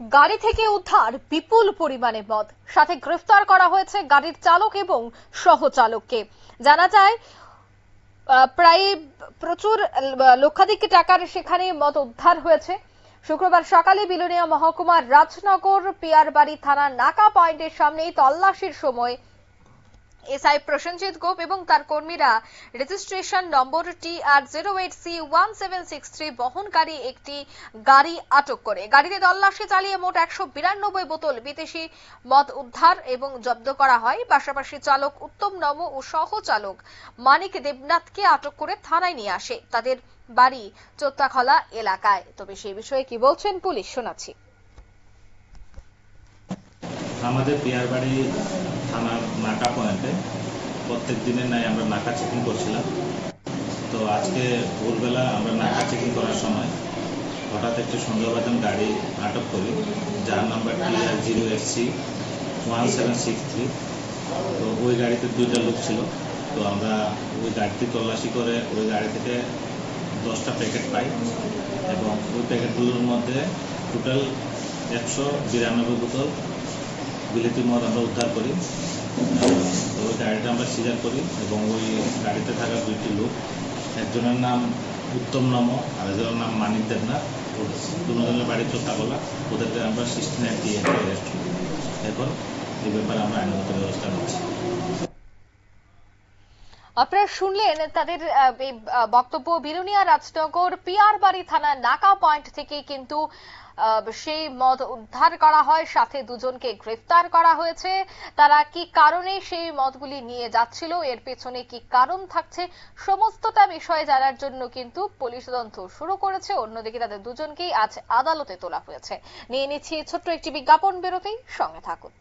গাড়ি থেকে উদ্ধার বিপুল পরিমাণে মদ। সাথে গ্রেফতার করা হয়েছে গাড়ির চালক এবং সহচালককে। জানা যায় প্রায় প্রচুর লক্ষাধিক টাকার সেখানে মদ উদ্ধার হয়েছে। শুক্রবার সকালে বিলোনিয়া মহকুমার রাজনগর পিয়ারবাড়ি থানা নাকা পয়েন্টের সামনে তল্লাশির সময় এসআই প্রসেনজিৎ গোপ এবং তার কর্মীরা রেজিস্ট্রেশন নম্বর টি R zero eight C one seven six three বহনকারী একটি গাড়ি আটক করে। গাড়িতে তল্লাশি চালিয়ে মোট একশো বিরানব্বই বোতল বিদেশি মদ উদ্ধার এবং জব্দ করা হয়। পাশাপাশি চালক উত্তম নম ও সহ চালক মানিক দেবনাথকে আটক করে থানায় নিয়ে আসে তাদের বাড়ি চোত্তাখলা এলাকায়। তবে সেই বিষয়ে কি বলছেন পুলিশ? শোনাচ্ছি। আমাদের পিয়ারবাড়ি থানার নাকা পয়েন্টে প্রত্যেক দিনের নাই আমরা নাকা চেকিং করছিলাম। তো আজকে ভোরবেলা আমরা নাকা চেকিং করার সময় হঠাৎ একটি সন্দেহভাজন গাড়ি আটক করি। যার নাম্বার টি R zero eight C one seven six three তো ওই গাড়িতে দুইটা লোক ছিল। তো আমরা ওই গাড়িটি তল্লাশি করে ওই গাড়ি থেকে দশটা প্যাকেট পাই এবং ওই প্যাকেটগুলোর মধ্যে টোটাল একশো বিরানব্বই বোতল বিলেতি মদ আমরা উদ্ধার করি। তো ওই গাড়িটা আমরা সিজার করি এবং ওই গাড়িতে থাকা দুইটি লোক, একজনের নাম উত্তম নম আর একজনের নাম মানিক দেবনাথ। দুজনের বাড়ি চোখাগোলা। ওদেরকে আমরা সিক্সটি অ্যাক্ট দিয়ে অ্যারেস্ট করি। এখন এই ব্যাপারে আমরা আইনগত ব্যবস্থা নিচ্ছি। আপনারা শুনলেন তাদের বক্তব্য বিরুনিয়া রাজনগর পিয়ার বাড়ি থানার নাকা পয়েন্ট থেকে কিন্তু সেই মদ উদ্ধার করা হয়, সাথে দুজনকে গ্রেফতার করা হয়েছে। তারা কি কারণে সেই মদগুলি নিয়ে যাচ্ছিল, এর পেছনে কি কারণ থাকছে, সমস্তটা বিষয় জানার জন্য কিন্তু পুলিশ তদন্ত শুরু করেছে। অন্যদিকে তাদের দুজনকেই আজ আদালতে তোলা হয়েছে। নিয়ে নিচ্ছি ছোট্ট একটি বিজ্ঞাপন বেরোতেই সঙ্গে থাকুন।